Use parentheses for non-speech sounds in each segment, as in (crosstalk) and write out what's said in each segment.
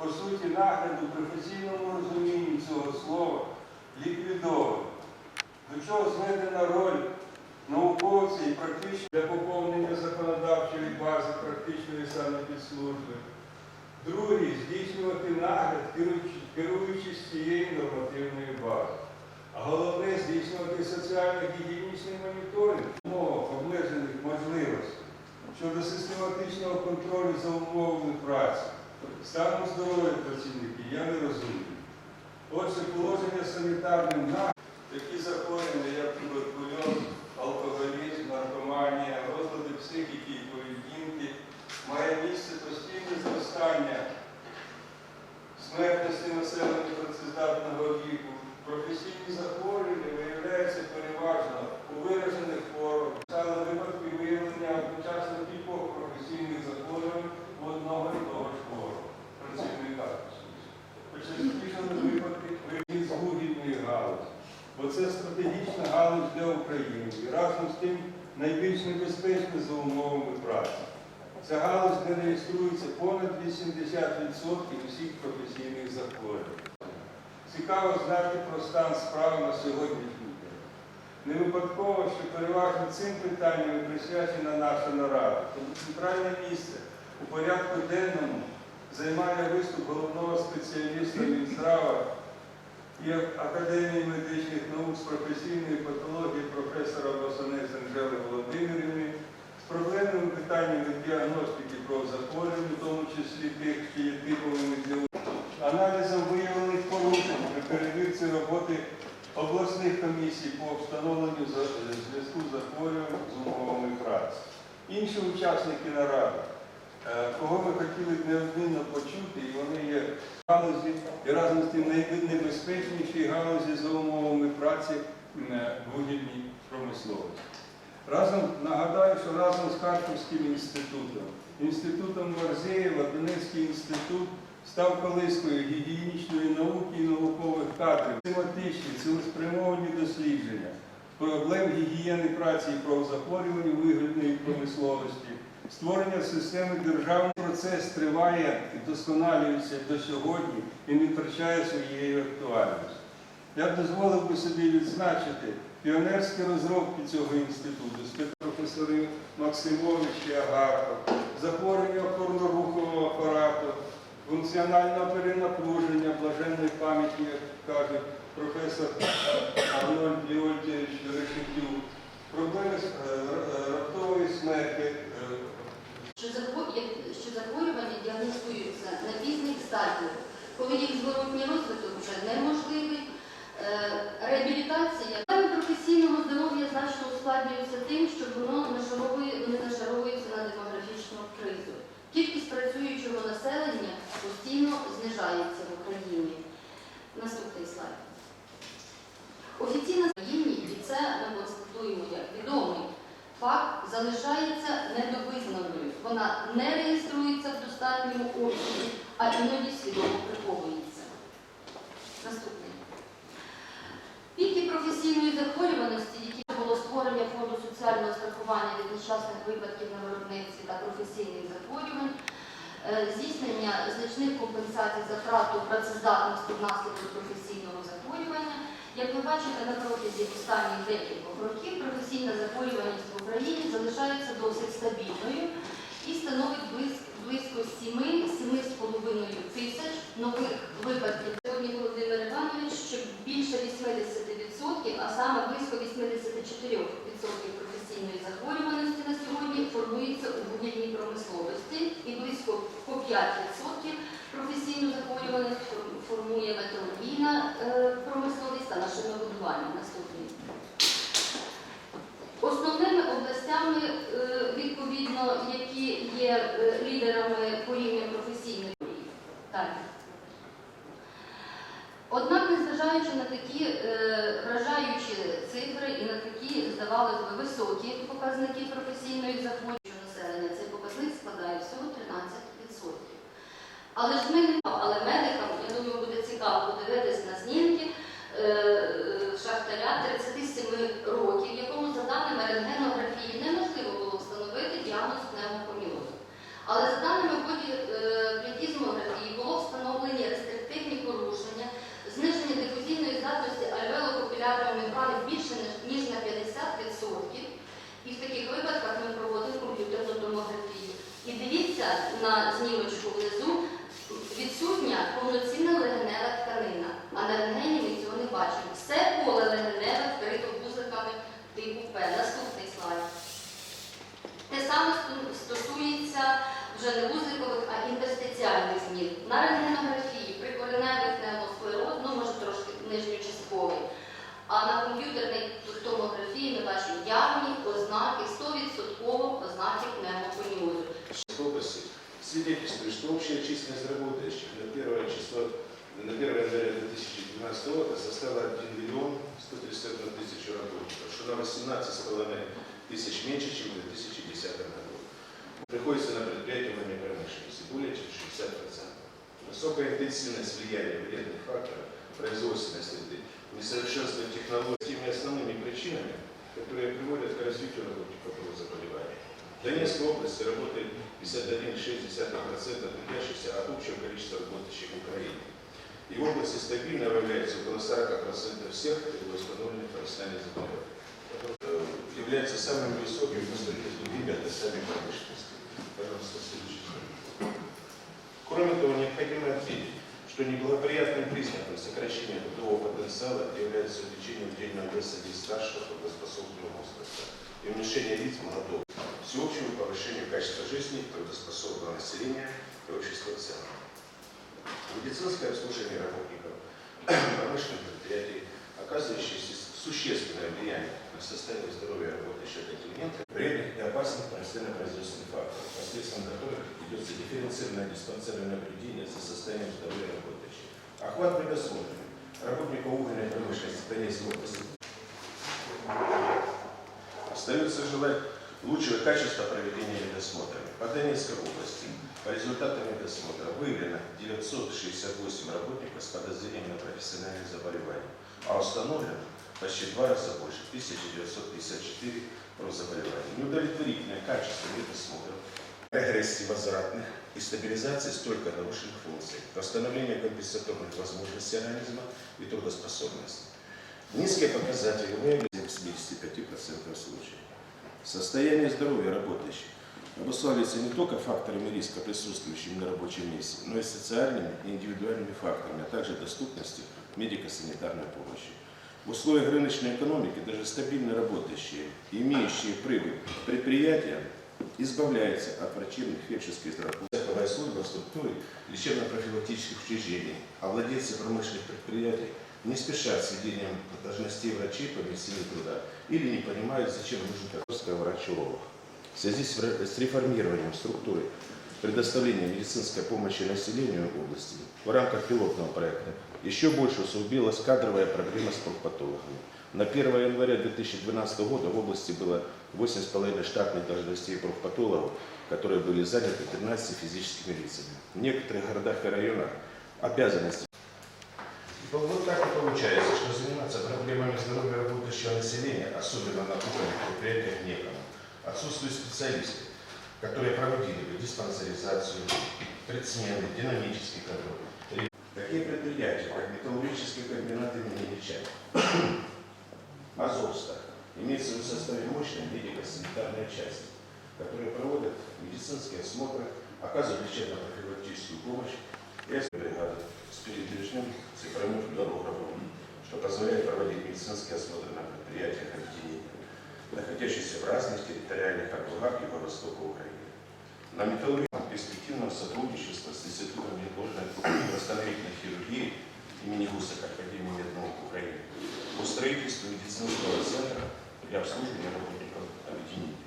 по суті нагляду професійному розумінні цього слова ліквідовано. До чого зведена роль науковців і практично для поповнення законодавчої бази практичної санепідслужби. Другий здійснювати нагляд, керуючи- керуючись цією нормативною базою. А головне здійснювати соціально-гігієнічний моніторинг умов обмежених можливостей щодо систематичного контролю за умовами праці, станом здоров'я працівників, я не розумію. Отже, положення санітарним наглядом, такі захворювання, як туберкульоз, алкоголізм, наркоманія, розлади психіки і поведінки, має місце постійне зростання смертності населення працездатного віку. Професійні захворювання виявляються переважно у виражених формах. Стали випадки виявлення одночасно кількох професійних захворювань у одного і того ж хворого працівника. Хоча збільшили випадки виявлені з вугільної галузі. Бо це стратегічна галузь для України і разом з тим найбільш небезпечна за умовами праці. Ця галузь, де реєструється понад 80% усіх професійних захворювань. Цікаво знати про стан справ на сьогоднішній день. Не випадково, що переважно цим питанням присвячена наша нарада, тому центральне місце у порядку денному займає виступ головного спеціаліста Мінздрава і Академії медичних наук з професійної патології професора Босанець Анжели Володимирівни з проблемними питаннями діагностики правозахворювань, в тому числі тих, що є типовими для аналізом виявлених порушень при перевірці роботи обласних комісій по встановленню за- зв'язку захворювань з умовами праці. Інші учасники наради, е, кого ми хотіли б неодмінно почути, і вони є в галузі, і разом з тим найнебезпечніші галузі за умовами праці е, вугільній промисловості. Разом нагадаю, що разом з Харківським інститутом, інститутом Морзеєва, Донецький інститут став колискою гігієнічної науки і наукових кадрів, тематичні, цілеспрямовані дослідження проблем гігієни праці і правозахворювань у виглядної промисловості, створення системи державний процес триває і досконалюється до сьогодні і не втрачає своєї актуальності. Я б дозволив би собі відзначити піонерські розробки цього інституту, спецпрофесори Максимович і Агарков, захворювання опорно-рухового апарату, функціональне перенапруження, блаженної пам'яті, як каже професор Арнольд Леонтьєвич Решетюк, проблеми з, е, раптової смерті, е, що захворювання діагностуються на пізних стадіях, коли їх зворотній розвиток вже неможливий. Е, Реабілітація професійного здоров'я значно ускладнюються тим, що воно нашаровує, вони нашаровуються на демографічну кризу. Кількість працюючого населення постійно знижається в Україні. Наступний слайд. Офіційна країні, і це відомий факт, залишається недовизнаною. Вона не реєструється в достатньому обсязі, а іноді свідомо приховується. Наступний. Піки професійної захворюваності, які було створення фонду соціального страхування від нещасних випадків на виробництві та професійних захворювань, е, здійснення значних компенсацій за втрату працездатності внаслідок професійного захворювання. Як ви бачите, на протязі останніх декількох років професійна захворюваність в Україні залишається досить стабільною і становить близько, близько 7-7,5 тисяч нових випадків. Сьогодні Володимир Іванович, що більше 80%, а саме близько 84% професійної захворюваності на сьогодні формується у вугільній промисловості і близько по 5% машинобудування. Основними областями, е, відповідно, які є е, лідерами по рівню професійної Далі. Однак, незважаючи на такі е, вражаючі цифри і на такі, здавалось би, високі показники професійної захворюваності населення, цей показник складає всього 13%. Але ж ми не але медикам, на знімочку свидетельствует, что общая численность работающих на 1 число на 1 января 2012 года составила 1 миллион 131 тысячу работников, что на 18,5 тысяч меньше, чем в 2010 году. Приходится на предприятия военной промышленности более чем 60%. Высокая интенсивность влияния вредных факторов производственной среды, несовершенство технологий теми основными причинами, которые приводят к развитию работников заболеваний. В Донецкой области работает 51,6% трудящихся от общего количества работающих в Украине. И в области стабильно выявляется около 40% всех установленных профессиональных заболеваний. Э, является самым высоким последовательным видом сами промышленности. Пожалуйста, следующий. Кроме того, необходимо отметить, что неблагоприятным признаком сокращения трудового потенциала является увеличение удельного веса лиц старшего трудоспособного возраста и уменьшение лиц молодого, всеобщему повышению качества жизни трудоспособного населения и общества в целом. Медицинское обслуживание работников (clears throat) промышленных предприятий, оказывающее существенное влияние на состояние здоровья работающих контингента, вредных и опасных производственных факторов, посредством которых ведется дифференцированное диспансерное наблюдение за состоянием здоровья работающих. Охват предусмотрен работников угольной промышленности Донецкой области. Остается желать лучшего качества проведения медосмотра. По Донецкой области по результатам медосмотра выявлено 968 работников с подозрением на профессиональные заболевания, а установлено почти в два раза больше, 1954 заболеваний. Неудовлетворительное качество медосмотра, регрессии возвратных и стабилизации столько нарушенных функций, восстановление компенсаторных возможностей организма и трудоспособности. Низкие показатели выявлены в 75% случаев. Состояние здоровья работающих обуславливается не только факторами риска, присутствующими на рабочем месте, но и социальными и индивидуальными факторами, а также доступностью медико-санитарной помощи. В условиях рыночной экономики даже стабильно работающие имеющие прибыль предприятия избавляются от врачебных, фельдшерских здравоохранения. Страховая служба в структуре лечебно-профилактических учреждений, а владельцы промышленных предприятий не спешат с введением должностей врачей по медицине труда или не понимают, зачем нужен такой врач-уролог. В связи с реформированием структуры предоставления медицинской помощи населению области в рамках пилотного проекта еще больше усугубилась кадровая проблема с профпатологами. На 1 января 2012 года в области было 8,5 штатных должностей профпатологов, которые были заняты 13 физическими лицами. В некоторых городах и районах обязанности вот вот так и получается, что заниматься проблемами здоровья работающего населения, особенно на крупных предприятиях, некому. Отсутствуют специалисты, которые проводили бы диспансеризацию, предсмены, динамический контроль. Такие предприятия, как металлургический комбинат имени Ильича, (clears throat) Азовсталь, имеется в составе мощная медико-санитарная часть, которые проводят медицинские осмотры, оказывают лечебно-профилактическую помощь и бригады с передвижным цифровым флюорографом, что позволяет проводить медицинские осмотры на предприятиях объединения, находящихся в разных территориальных округах Юго-Востока Украины. На металлургическом перспективном сотрудничестве с Институтом восстановительной хирургии имени Гусака Академии меднаук Украины по строительству медицинского центра для обслуживания работников объединения.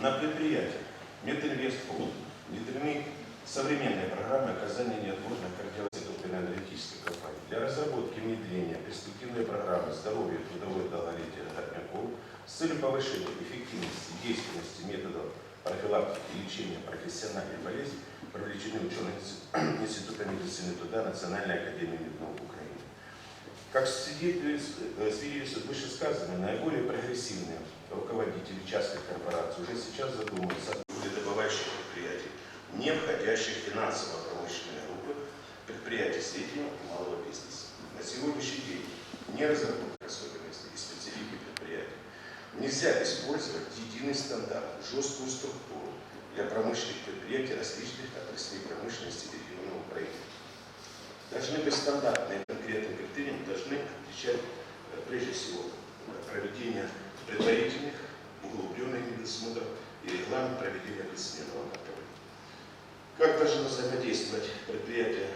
На предприятии Мединвестфуд внедрены современные программы оказания неотложной кардиологической компании для разработки внедрения перспективной программы здоровья и трудовое долголетие работников с целью повышения эффективности и действенности методов профилактики и лечения профессиональной болезни привлечены ученые (clears throat) Института медицины труда Национальной академии меднаук Украины. Как э, свидетельствует вышесказанное, наиболее прогрессивные руководители частных корпораций уже сейчас задумываются не входящих в финансово-промышленные группы предприятий среднего и малого бизнеса. На сегодняшний день не разработаны особенности и специфики предприятий. Нельзя использовать единый стандарт, жесткую структуру для промышленных предприятий различных отраслей промышленности региона Украины. Должны быть стандартные конкретные критерии, должны отвечать э, прежде всего э, проведение предварительных, углубленных медосмотров и регламент проведения предсменного контроля. Как должно взаимодействовать предприятие,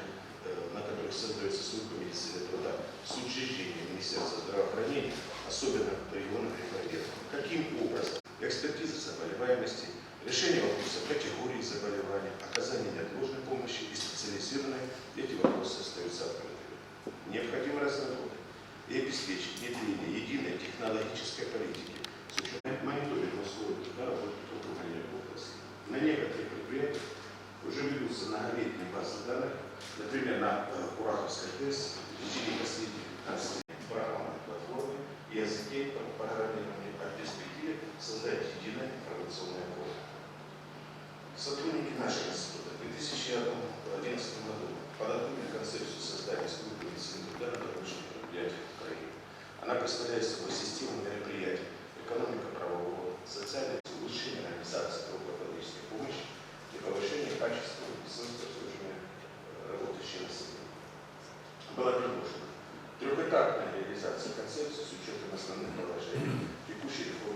э, на которых создается служба медицины труда, с учреждением Министерства здравоохранения, особенно в регионах реформирования? Каким образом экспертиза заболеваемости, решение вопроса категории заболевания, оказание неотложной помощи и специализированной, эти вопросы остаются открытыми. Необходимо разработать и обеспечить внедрение единой технологической политики Сотрудники нашего института в 2011 году подготовили концепцию создания службы медицины труда на промышленных предприятиях Украины. Она представляет собой систему мероприятий экономика правового, социального улучшения организации трудополитической помощи и повышения качества медицинского обслуживания э, работающего населения. Была предложена трехэтапная реализация концепции с учетом основных положений текущей реформы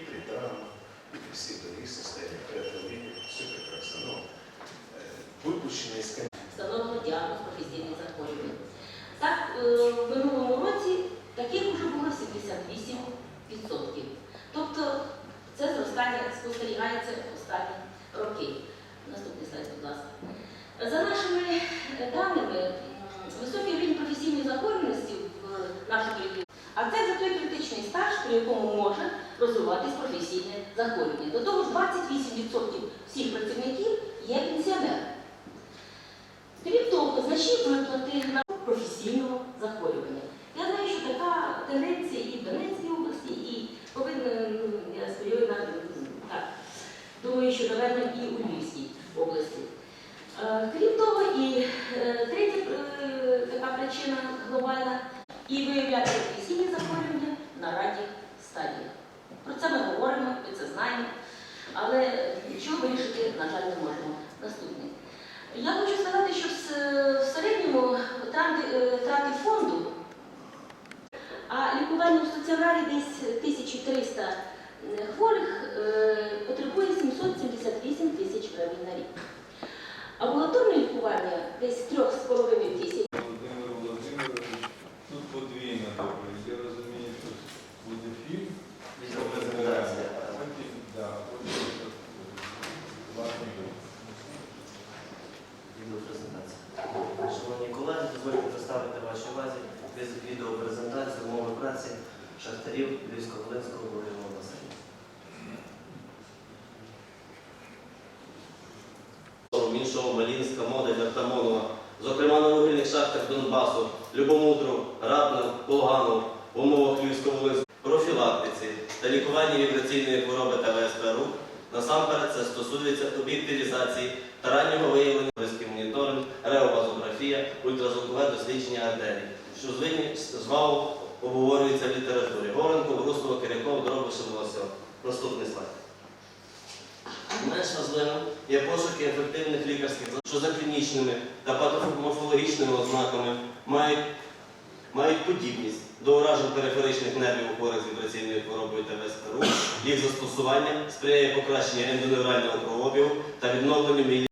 кардиологической, и при травмах, и при всех других состояниях, при отравлении, все прекрасно. Но э, выпущено из встановлено діагноз професійних захворювань. Так, е, в минулому році таких вже було 78%. Тобто це зростання спостерігається останні роки. Наступний слайд, будь ласка. За нашими е, даними, високий рівень професійної захворюваності в нашому регіоні, а це за той критичний стаж, при якому може розвиватись професійне захворювання. До того ж, 28% всіх працівників є пенсіонерами. Крім того, значні виплати на професійного захворювання. Я знаю, що така тенденція і в Донецькій області, і повинна, я сподіваюся, так, думаю, що, напевно, і у Львівській області. Е, Крім того, і е, третя е, така причина глобальна, і виявляти професійні захворювання на ранніх стадіях. Це ми говоримо, ми це знаємо, але нічого вирішити, на жаль, не можемо. Наступний. Я хочу сказати, що в середньому трати, е, фонду, а лікування в стаціонарі десь 1300 хворих е, потребує 778 тисяч гривень на рік. Амбулаторне лікування десь 3,5 тисяч. Власне Шановні колеги, дозвольте представити вашій увазі відеопрезентацію умови праці шахтарів Львівсько-Волинського вугільного басейну. Міншого, Малінська, Модель, Артамонова, зокрема на вугільних шахтах Донбасу, Любомудру, Ратна, Полгану, в умовах Львівського профілактиці та лікуванні вібраційної хвороби та ВСП рук. Насамперед це стосується об'єктивізації раннього виявлення близький моніторинг, реовазографія, ультразвукове дослідження артерій, що звинні звау обговорюється в літературі. Горенко, Руслова, Киряков, Дробишев, Волосьов. Наступний слайд. Менш важливим є пошуки ефективних лікарських що за клінічними та патоморфологічними ознаками мають, мають подібність до уражень периферичних нервів у хворих з вібраційною хворобою та ВСПРУ. Їх застосування сприяє покращенню ендоневрального кровообігу та відновленню